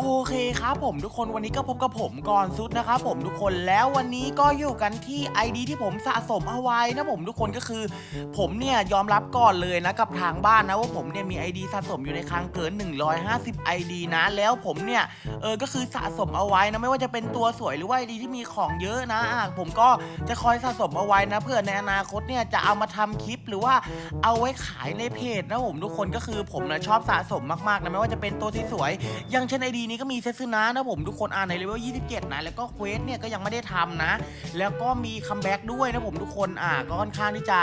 โอเคครับผมทุกคนวันนี้ก็พบกับผมก่อนซุดนะครับผมทุกคนแล้ววันนี้ก็อยู่กันที่ ID ที่ผมสะสมเอาไว้นะผมทุกคนก็คือ ผมเนี่ยยอมรับก่อนเลยนะกับทางบ้านนะว่าผมเนี่ยมี ID สะสมอยู่ในคลังเกิน 150 ID นะแล้วผมเนี่ยเออก็คือสะสมเอาไว้นะไม่ว่าจะเป็นตัวสวยหรือว่า ID ที่มีของเยอะนะอะผมก็จะคอยสะสมเอาไว้นะเพื่อในอนาคตเนี่ยจะเอามาทำคลิปหรือว่าเอาไว้ขายในเพจนะผมทุกคนก็คือผมนะชอบสะสมมากๆนะไม่ว่าจะเป็นตัวที่สวยอย่างเช่นไอดีนี้ก็มีเซซึนะนะผมทุกคนอ่านในเลเวล 27 นะ แล้วก็เควสเนี่ยก็ยังไม่ได้ทำนะ แล้วก็มีคัมแบ็กด้วยนะผมทุกคนอ่าก็ค่อนข้างที่จะ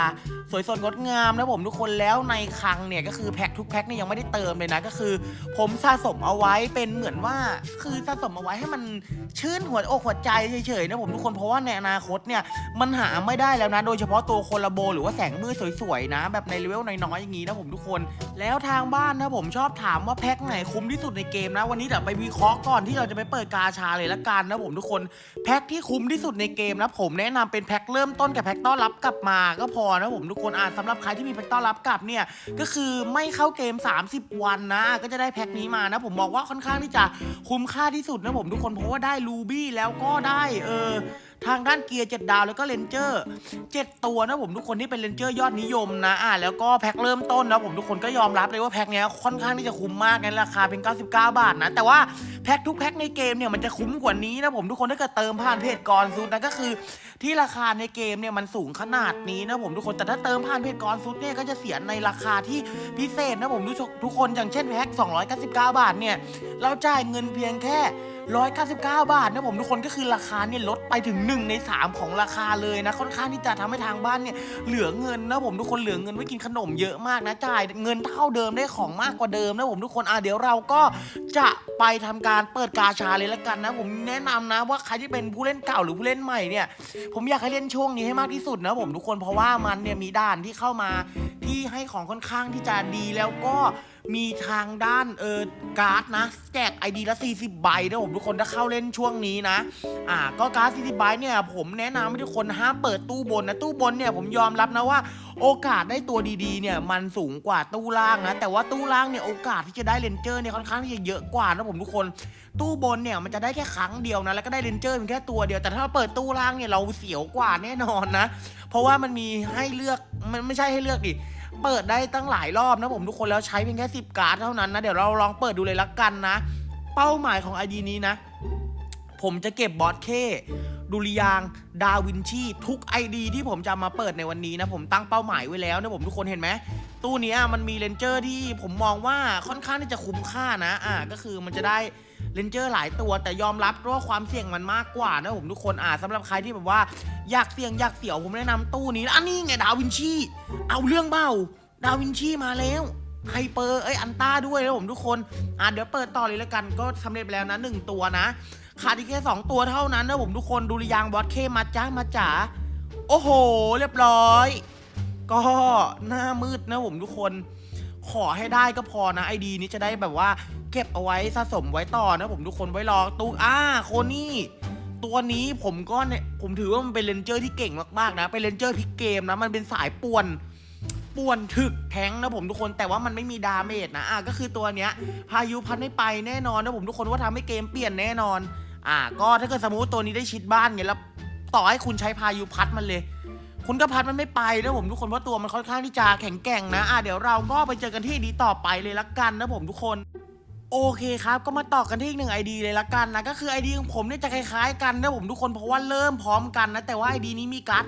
สวยสดงดงามนะผมทุกคนแล้วในคลังเนี่ยก็คือแพ็คทุกแพ็คเนี่ยยังไม่ได้เติมเลยนะก็คือ ผมสะสมเอาไว้เป็นเหมือนว่าคือสะสมเอาไว้ให้มันชื่นหัวอกหัวใจเฉยๆนะผมทุกคนเพราะว่าในอนาคตเนี่ยมันหาไม่ได้แล้วนะ โดยเฉพาะตัวโคลาโบ หรือว่าแสงมืดสวยๆนะ แบบในเลเวลน้อยๆอย่างนี้นะผมทุกคน แล้วทางบ้านนะผมชอบถามว่าแพ็คไหนคุ้มที่สุดในเกมนะวันนี้เดี๋ยวไปวิเคราะห์ก่อนที่เราจะไปเปิดกาชาเลยละกันนะผมทุกคนแพ็คที่คุ้มที่สุดในเกมนะผมแนะนำเป็นแพ็คเริ่มต้นกับแพ็คต้อนรับกลับมาก็พอนะผมทุกคนอ่านสำหรับใครที่มีแพ็คต้อนรับกลับเนี่ยก็คือไม่เข้าเกม 30 วันนะ ก็จะได้แพ็คนี้มานะผมบอกว่าค่อนข้างที่จะคุ้มค่าที่สุดนะผมทุกคนเพราะว่าได้ลูบี้แล้วก็ได้เออ ทางด้านเกียร์7ดาวแล้วก็เลนเจอร์7ตัวนะผมทุกคนที่เป็นเลนเจอร์ยอดนิยมนะอ่าแล้วก็แพ็คเริ่มต้นนะผมทุกคนก็ยอมรับเลยว่าแพ็คเนี้ยค่อนข้างที่จะคุ้มมากในราคาเป็น 99 บาทนะ แต่ว่าแพ็คทุกแพ็คในเกมเนี่ยมันจะคุ้มกว่านี้นะผมทุกคนถ้าเกิดเติมผ่านเพจกรซุดนะก็คือ ที่ราคาในเกมเนี่ยมันสูงขนาดนี้นะผมทุกคนแต่ถ้าเติมผ่านเพจกรซุดเนี่ยก็จะเสียในราคาที่พิเศษนะผมทุกทุกคนอย่างเช่นแพ็ค299 บาทเนี่ยเราจ่ายเงินเพียงแค่ 199 บาทนะผมทุกคนก็คือราคาเนี่ยลดไปถึง 1 ใน 3 ของราคาเลยนะค่อนข้างที่จะทำให้ทางบ้านเนี่ยเหลือเงินนะผมทุกคนเหลือเงินไว้กินขนมเยอะมากนะจ่ายเงินเท่าเดิมได้ของมากกว่าเดิมนะผมทุกคนอะเดี๋ยวเราก็จะไปทำการเปิดกาชาเลยละกันนะ ผมแนะนำนะว่าใครที่เป็นผู้เล่นเก่าหรือผู้เล่นใหม่เนี่ยผมอยากให้เล่นช่วงนี้ให้มากที่สุดนะผมทุกคนเพราะว่ามันเนี่ยมีด่านที่เข้ามาที่ให้ของค่อนข้างที่จะดีแล้วก็ มีทางด้านเออการ์ดนะแจก ID ละ 40 ใบนะผมทุกคนถ้าเข้าเล่นช่วงนี้นะ อ่าก็การ์ด 40 ใบเนี่ยผมแนะนำให้ทุกคนห้ามเปิดตู้บนนะตู้บนเนี่ยผมยอมรับนะว่า โอกาสได้ตัวดีๆเนี่ยมันสูงกว่าตู้ล่างนะแต่ว่าตู้ล่างเนี่ยโอกาสที่จะได้เลนเจอร์เนี่ยค่อนข้างที่จะเยอะกว่านะผมทุกคน ตู้บนเนี่ยมันจะได้แค่ครั้งเดียวนะแล้วก็ได้เลนเจอร์เพียงแค่ตัวเดียวแต่ถ้าเราเปิดตู้ล่างเนี่ยเราเสียวกว่าแน่นอนนะ เพราะว่ามันมีให้เลือกมันไม่ใช่ให้เลือกดิ เปิดได้ตั้งหลายรอบนะผมทุกคนแล้วใช้เพียงแค่ 10 การ์ดเท่านั้นนะ เดี๋ยวเราลองเปิดดูเลยละกันนะ เป้าหมายของไอดีนี้นะ ผมจะเก็บบอสเค ดุริยางดาวินชีทุก ID ที่ผมจะมาเปิดในวันนี้นะผมตั้งเป้าหมายไว้แล้วนะผมทุกคนเห็นไหมตู้นี้มันมีเลนเจอร์ที่ผมมองว่าค่อนข้างที่จะคุ้มค่านะอ่าก็คือมันจะได้เลนเจอร์หลายตัวแต่ยอมรับว่าความเสี่ยงมันมากกว่านะผมทุกคนอ่าสำหรับใครที่แบบว่าอยากเสี่ยงอยากเสี่ยวผมแนะนำตู้นี้อันนี้ไงดาวินชีเอาเรื่องเบ้าดาวินชีมาแล้วไฮเปอร์เอ้ยอันต้าด้วยนะผมทุกคนอะเดี๋ยวเปิดต่อเลยแล้วกันก็สำเร็จไปแล้วนะหนึ่งตัวนะ ขาดอีกแค่สองตัวเท่านั้นนะผมทุกคนดูริยางบอสเคมาจ้ามาจ๋าโอ้โห เรียบร้อย ก็หน้ามืดนะผมทุกคน ขอให้ได้ก็พอนะไอดีนี้จะได้แบบว่า เก็บเอาไว้สะสมไว้ต่อนะผมทุกคนไว้รอตู้อ่าโคนี่ตัวนี้ผมก็เนี่ยผมถือว่ามันเป็นเลนเจอร์ที่เก่งมากๆนะเป็นเลนเจอร์พลิกเกมนะมันเป็นสายป่วนป่วนถึกแทงนะผมทุกคนแต่ว่ามันไม่มีดาเมจนะอะก็คือตัวเนี้ยพายุพัดไม่ไปแน่นอนนะผมทุกคนว่าทำให้เกมเปลี่ยนแน่นอน อะก็ถ้าเกิดสมมติตัวนี้ได้ชิดบ้านเนี่ยแล้วต่อให้คุณใช้พายุพัดมันเลย คุณก็พัดมันไม่ไปนะผมทุกคนเพราะตัวมันค่อนข้างที่จะแข็งแกร่งนะอะเดี๋ยวเราก็ไปเจอกันที่ดีต่อไปเลยละกันนะผมทุกคนโอเคครับก็มาต่อกันที่อีกหนึ่ง ID เลยละกันนะก็คือ ID ของผมเนี่ยจะคล้ายๆกันนะผมทุกคนเพราะว่าเริ่มพร้อมกันนะแต่ว่า ID นี้มีการ์ด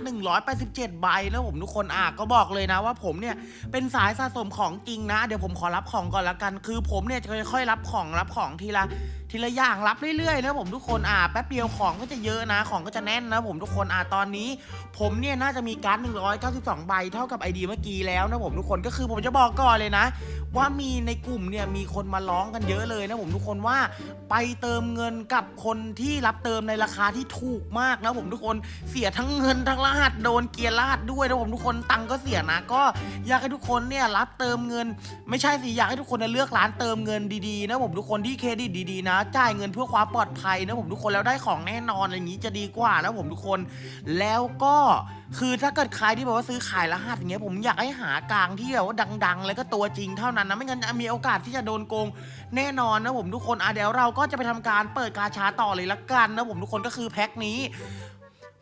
187ใบนะผมทุกคนอะก็บอกเลยนะว่าผมเนี่ยเป็นสายสะสมของจริงนะ เดี๋ยวผมขอรับของก่อนละกัน คือผมเนี่ยจะค่อยๆรับของรับของทีละทีละอย่างรับเรื่อยๆนะผมทุกคนอะแป๊บเดียวของก็จะเยอะนะ ของก็จะแน่นนะผมทุกคนอะตอนนี้ ผมเนี่ยน่าจะมีการ์ด192 ใบเท่ากับ ID เมื่อกี้แล้วนะผมทุกคนก็คือผมจะบอกก่อนเลยนะ ว่ามีในกลุ่มเนี่ยมีคนมาร้องกันเยอะเลยนะผมทุกคนว่าไปเติมเงินกับคนที่รับเติมในราคาที่ถูกมากนะผมทุกคนเสียทั้งเงินทั้งรหัสโดนเกียร์รหัสด้วยนะผมทุกคนตังก็เสียนะก็อยากให้ทุกคนเนี่ยรับเติมเงิน ไม่ใช่สิอยากให้ทุกคนเนี่ยเลือกร้านเติมเงินดีๆนะผมทุกคนที่เครดิตดีๆนะจ่ายเงินเพื่อความปลอดภัยนะผมทุกคนแล้วได้ของแน่นอนอะไรอย่างนี้จะดีกว่านะผมทุกคน แล้วก็คือถ้าเกิดใครที่แบบว่าซื้อขายรหัสอย่างเงี้ยผมอยากให้หากลางที่แบบว่าดัง ๆ แล้วก็ตัวจริงเท่านั้นนะไม่งั้นมีโอกาสที่จะโดนโกงแน่นอนนะผมทุกคนอะเดี๋ยวเราก็จะไปทำการเปิดกาชาต่อเลยละกันนะผมทุกคนก็คือแพ็คนี้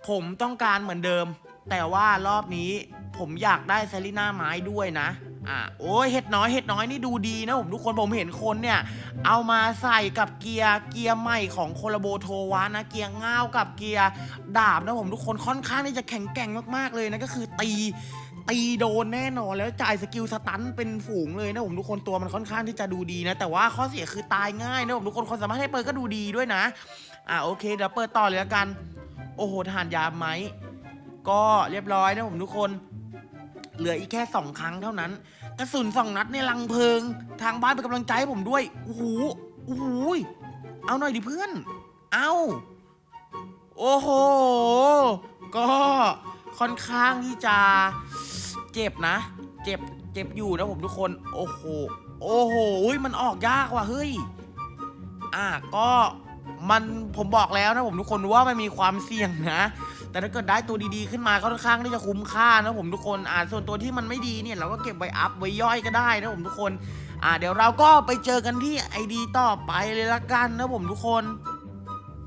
ผมต้องการเหมือนเดิม แต่ว่ารอบนี้ผมอยากได้เซรีน่าไม้ด้วยนะ อะโอ้ยเห็ดน้อยเห็ดน้อยนี่ดูดีนะผมทุกคนผมเห็นคนเนี่ย เอามาใส่กับเกียร์เกียร์ใหม่ของโคลาโบโทวานะเกียร์ง่าวกับเกียร์ดาบนะผมทุกคนค่อนข้างที่จะแข็งแกร่งมากๆเลยนะก็คือตีตีโดนแน่นอนแล้วจ่ายสกิลสตันเป็นฝูงเลยนะผมทุกคนตัวมันค่อนข้างที่จะดูดีนะ แต่ว่าข้อเสียคือตายง่ายนะผมทุกคนคนสามารถให้เปิดก็ดูดีด้วยนะ อะโอเคเดี๋ยวเปิดต่อเลยละกัน โอ้โหทหานยามไหมก็เรียบร้อยนะผมทุกคน เหลืออีกแค่สองครั้งเท่านั้น กระสุนสองนัดในลังเพลิง ทางบ้านเป็นกำลังใจให้ผมด้วยโอ้โหโอ้โหเอาหน่อยดิเพื่อน เอาโอ้โห ก็ค่อนข้างที่จะเจ็บนะ เจ็บเจ็บอยู่นะผมทุกคน โอ้โห โอ้โหอุ๊ยมันออกยากว่ะเฮ้ย อะก็มันผมบอกแล้วนะผมทุกคนว่ามันมีความเสี่ยงนะ แต่ถ้าเกิดได้ตัวดีๆขึ้นมาก็ค่อนข้างที่จะคุ้มค่านะผมทุกคนอ่าส่วนตัวที่มันไม่ดีเนี่ยเราก็เก็บไว้อัพไว้ย่อยก็ได้นะผมทุกคนอ่าเดี๋ยวเราก็ไปเจอกันที่ไอดีต่อไปเลยละกันนะผมทุกคน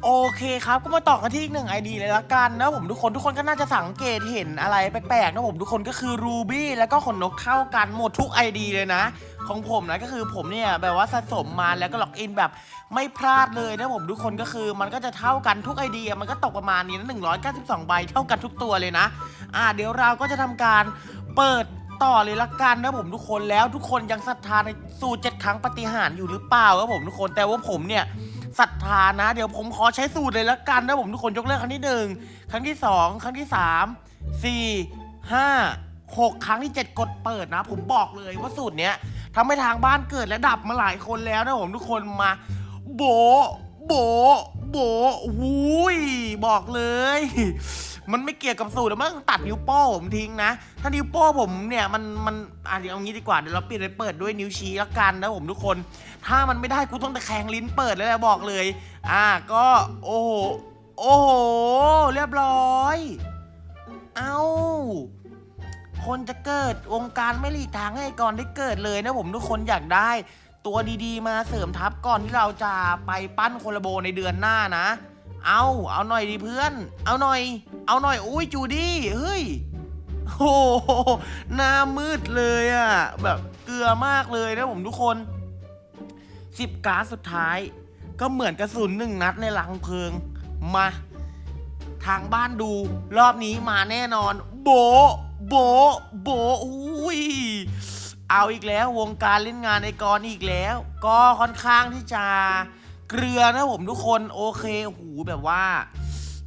โอเคครับ ก็มาต่อกันที่อีกหนึ่งไอดีเลยละกันนะผมทุกคนทุกคนก็น่าจะสังเกตเห็นอะไรแปลกๆนะผมทุกคนก็คือรูบี้แล้วก็ขนนกเท่ากันหมดทุกไอดีเลยนะ ของผมนะก็คือผมเนี่ยแบบว่าสะสมมาแล้วก็ล็อกอินแบบไม่พลาดเลยนะผมทุกคนก็คือมันก็จะเท่ากันทุกไอเดียมันก็ตกประมาณนี้นะ192ใบเท่ากันทุกตัวเลยนะ อ่า เดี๋ยวเราก็จะทำการเปิดต่อเลยละกันนะผมทุกคนแล้วทุกคนยังศรัทธาในสูตรเจ็ดครั้งปฏิหารอยู่หรือเปล่าครับผมทุกคนแต่ว่าผมเนี่ย ศรัทธานะ เดี๋ยวผมขอใช้สูตรเลยละกันนะผมทุกคนยกเลิกครั้งที่หนึ่งครั้งที่สองครั้งที่สามสี่ห้าหกครั้งที่เจ็ดกดเปิดนะ ผมบอกเลยว่าสูตรเนี้ยทำให้ทางบ้านเกิดและดับมาหลายคนแล้วนะผมทุกคนมา โบ โบ โบหูยบอกเลย มันไม่เกี่ยวกับสูตรแล้วมันตัดนิ้วโป้ผมทิ้งนะ ถ้านิ้วโป้ผมเนี่ยมันมันอะเดี๋ยวเอางี้ดีกว่าเดี๋ยวเราปลี่ยนไปเปิดด้วยนิ้วชี้ละกันนะผมทุกคน ถ้ามันไม่ได้กูต้องตะแคงลิ้นเปิดเลยแหละบอกเลย อะก็โอ้โหโอ้โหเรียบร้อย เอาคนจะเกิดวงการไม่หลีกทางให้ก่อนได้เกิดเลยนะผมทุกคนอยากได้ ตัวดีๆ มาเสริมทัพก่อนที่เราจะไปปั้นโคลาโบในเดือนหน้านะ เอา เอาหน่อยดิเพื่อน เอาหน่อย เอาหน่อยอุ้ยจูดี้เฮ้ยโอ้โหหน้ามืดเลยอะแบบเกลือมากเลยนะผมทุกคนสิบการ์ดสุดท้าย ก็เหมือนกระสุนหนึ่งนัดในลังเพลิง มา ทางบ้านดูรอบนี้มาแน่นอน โบ โบ โบอุ้ยเอาอีกแล้ววงการเล่นงานไอกรอีกแล้ว ก็ค่อนข้างที่จะ เกลือนะผมทุกคนโอเคหูแบบว่า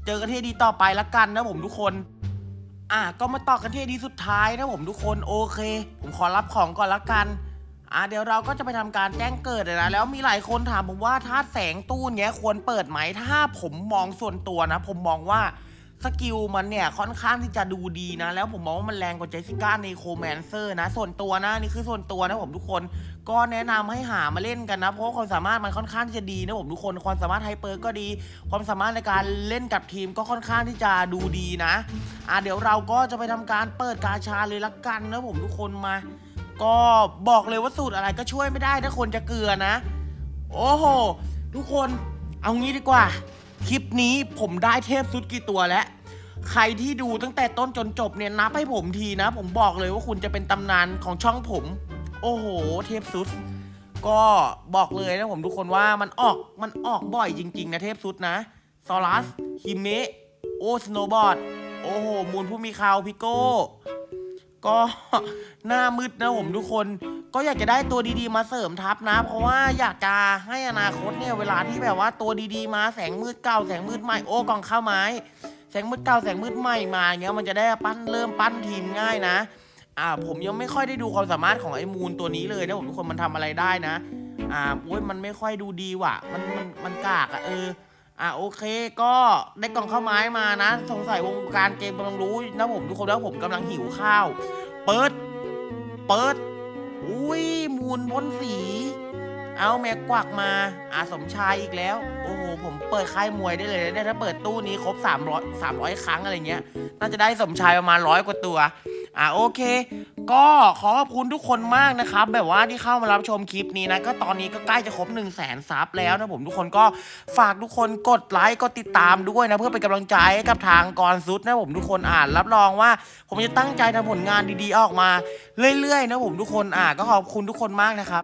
เจอกันที่ดีต่อไปละกันนะผมทุกคน อะก็มาต่อกันที่ดีสุดท้ายนะผมทุกคนโอเค ผมขอรับของก่อนละกันอะเดี๋ยวเราก็จะไปทำการแจ้งเกิดเลยนะแล้วมีหลายคนถามผมว่าธาตุแสงตู้เนี้ยควรเปิดไหมถ้าผมมองส่วนตัวนะ ผมมองว่า สกิลมันเนี่ยค่อนข้างที่จะดูดีนะ แล้วผมมองว่ามันแรงกว่าเจสิก้าในโคแมนเซอร์นะ ส่วนตัวนะนี่คือส่วนตัวนะผมทุกคน ก็แนะนำให้หามาเล่นกันนะ เพราะความสามารถมันค่อนข้างที่จะดีนะผมทุกคนความสามารถไฮเปอร์ก็ดี ความสามารถในการเล่นกับทีมก็ค่อนข้างที่จะดูดีนะอะเดี๋ยวเราก็จะไปทำการเปิดกาชาเลยละกันนะผมทุกคนมา ก็บอกเลยว่าสูตรอะไรก็ช่วยไม่ได้ถ้าคนจะเกลือนะ โอ้โหทุกคนเอางี้ดีกว่า คลิปนี้ผมได้เทพสุดกี่ตัวแล้ว ใครที่ดูตั้งแต่ต้นจนจบเนี่ยนับให้ผมทีนะ ผมบอกเลยว่าคุณจะเป็นตำนานของช่องผม โอ้โห เทพสุด ก็บอกเลยนะผมทุกคนว่ามันออกมันออกบ่อยจริง ๆ นะเทพสุดนะซอรัสฮิเมะโอสโนบอร์ดโอ้โห มูลผู้มีข่าวพิโก้ ก็หน้ามืดนะผมทุกคน ก็อยากจะได้ตัวดีๆมาเสริมทัพนะ เพราะว่าอยากจะให้อนาคตเนี่ยเวลาที่แบบว่าตัวดีๆมาแสงมืดเก่าแสงมืดใหม่โอ้กองข้าวไม้ แสงมืดเก่าแสงมืดใหม่มาเงี้ยมันจะได้ปั้นเริ่มปั้นทีมง่ายนะ อ่าผมยังไม่ค่อยได้ดูความสามารถของไอ้มูลตัวนี้เลยนะผมทุกคนมันทำอะไรได้นะ อ่าโอ้ยมันไม่ค่อยดูดีว่ะ มันมันมันกากอะเออ อะโอเคก็ได้กล่องข้าวไม้มานะ สงสัยวงการเกมกำลังรู้นะผมทุกคนแล้วผมกำลังหิวข้าว เปิด เปิด อุ้ยมูลพ่นสี เอาแม็กกวักมาอาสมชายอีกแล้ว โอ้โหผมเปิดค่ายมวยได้เลยนะเนี่ยถ้าเปิดตู้นี้ครบ 300 300 ครั้งอะไรเงี้ย น่าจะได้สมชายประมาณร้อยกว่าตัว อะโอเค ก็ขอขอบคุณทุกคนมากนะครับ แบบว่าที่เข้ามารับชมคลิปนี้นะ ก็ตอนนี้ก็ใกล้จะครบ1 0 0 0 0แสนซับแล้วนะผมทุกคนก็ฝากทุกคนกดไลค์กดติดตามด้วยนะ เพื่อเป็นกำลังใจให้กับทางกรซุดนะผมทุกคนอ่านรับรองว่า ผมจะตั้งใจทำผลงานดีๆออกมา เรื่อยๆนะผมทุกคนอ่าก็ขอบคุณทุกคนมากนะครับ